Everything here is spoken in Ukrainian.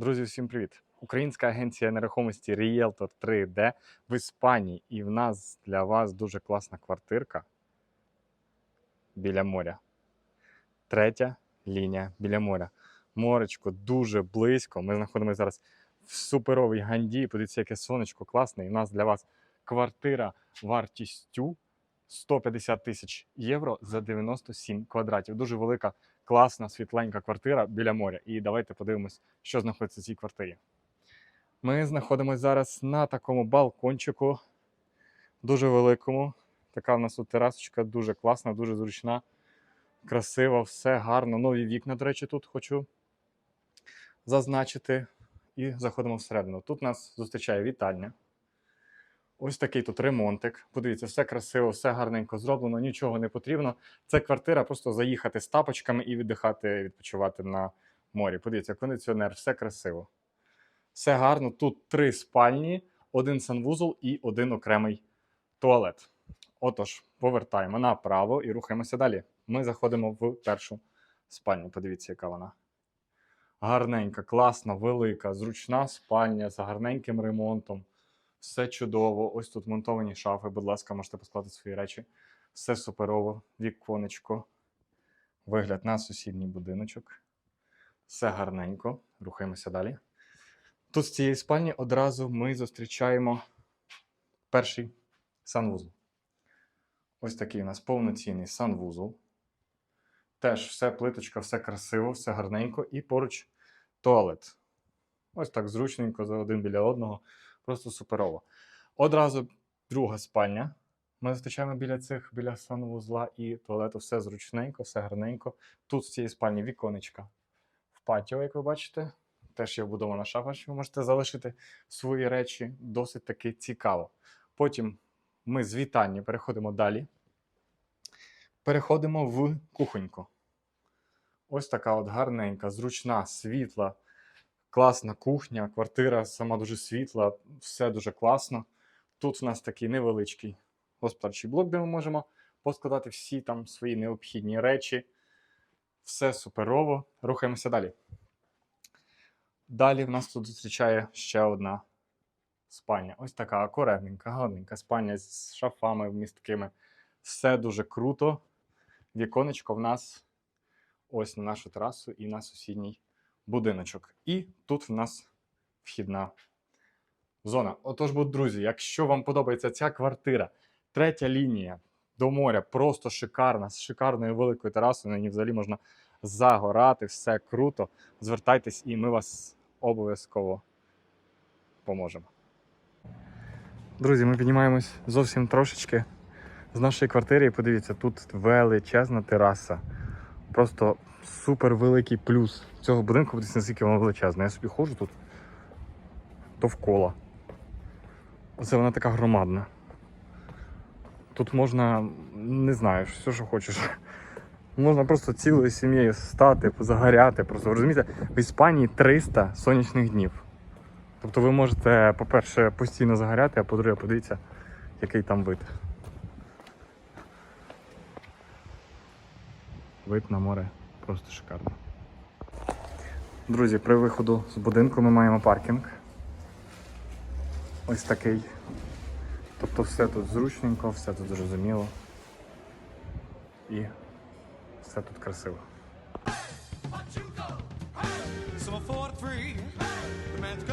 Друзі, всім привіт! Українська агенція нерухомості Realtor 3D в Іспанії. І в нас для вас дуже класна квартирка біля моря. Третя лінія біля моря. Моречко дуже близько. Ми знаходимося зараз в суперовій ганді. Подивіться, яке сонечко класне. І в нас для вас квартира вартістю 150 тисяч євро за 97 квадратів. Дуже велика, класна, світленька квартира біля моря. І давайте подивимось, що знаходиться в цій квартирі. Ми знаходимося зараз на такому балкончику, дуже великому. Така в нас тут терасочка, дуже класна, дуже зручна, красива, все гарно. Нові вікна, до речі, тут хочу зазначити. І заходимо всередину. Тут нас зустрічає вітальня. Ось такий тут ремонтик. Подивіться, все красиво, все гарненько зроблено, нічого не потрібно. Це квартира, просто заїхати з тапочками і віддихати, відпочивати на морі. Подивіться, кондиціонер, все красиво. Все гарно. Тут три спальні, один санвузол і один окремий туалет. Отож, повертаємо направо і рухаємося далі. Ми заходимо в першу спальню. Подивіться, яка вона. Гарненька, класна, велика, зручна спальня з гарненьким ремонтом. Все чудово. Ось тут монтовані шафи. Будь ласка, можете поскладати свої речі. Все суперово. Віконечко. Вигляд на сусідній будиночок. Все гарненько. Рухаємося далі. Тут з цієї спальні одразу ми зустрічаємо перший санвузол. Ось такий у нас повноцінний санвузол. Теж все плиточка, все красиво, все гарненько. І поруч туалет. Ось так зручненько, один біля одного. Просто суперово. Одразу друга спальня. Ми зустрічаємо біля цих, біля санвузла і туалету. Все зручненько, все гарненько. Тут з цієї спальні віконечка в патіо, як ви бачите. Теж є вбудована шафа, що ви можете залишити свої речі. Досить таки цікаво. Потім ми з вітальні переходимо далі. Переходимо в кухоньку. Ось така от гарненька, зручна, світла, класна кухня, квартира сама дуже світла, все дуже класно. Тут у нас такий невеличкий господарчий блок, де ми можемо поскладати всі там свої необхідні речі. Все суперово. Рухаємося далі. Далі в нас тут зустрічає ще одна спальня. Ось така акуратненька, гарненька спальня з шафами вмісткими. Все дуже круто. Віконечко в нас ось на нашу терасу і на сусідній будиночок. І тут в нас вхідна зона. Отож, будь, друзі, якщо вам подобається ця квартира, третя лінія до моря, просто шикарна, з шикарною великою терасою, на ній взагалі можна загорати, все круто. Звертайтесь, і ми вас обов'язково поможемо. Друзі, ми піднімаємось зовсім трошечки з нашої квартири. Подивіться, тут величезна тераса. Просто супер великий плюс цього будинку, подивіться, наскільки воно величезне. Я собі ходжу тут довкола. Оце вона така громадна. Тут можна, не знаю, все, що хочеш. Можна просто цілою сім'єю стати, позагоряти. Просто розумієте, в Іспанії 300 сонячних днів. Тобто ви можете, по-перше, постійно загоряти, а по-друге, подивіться, який там вид. вид на море просто шикарно. Друзі, при виходу з будинку ми маємо паркінг. Ось такий. Тобто все тут зручненько, все тут зрозуміло і все тут красиво. So I'm 43, the man's.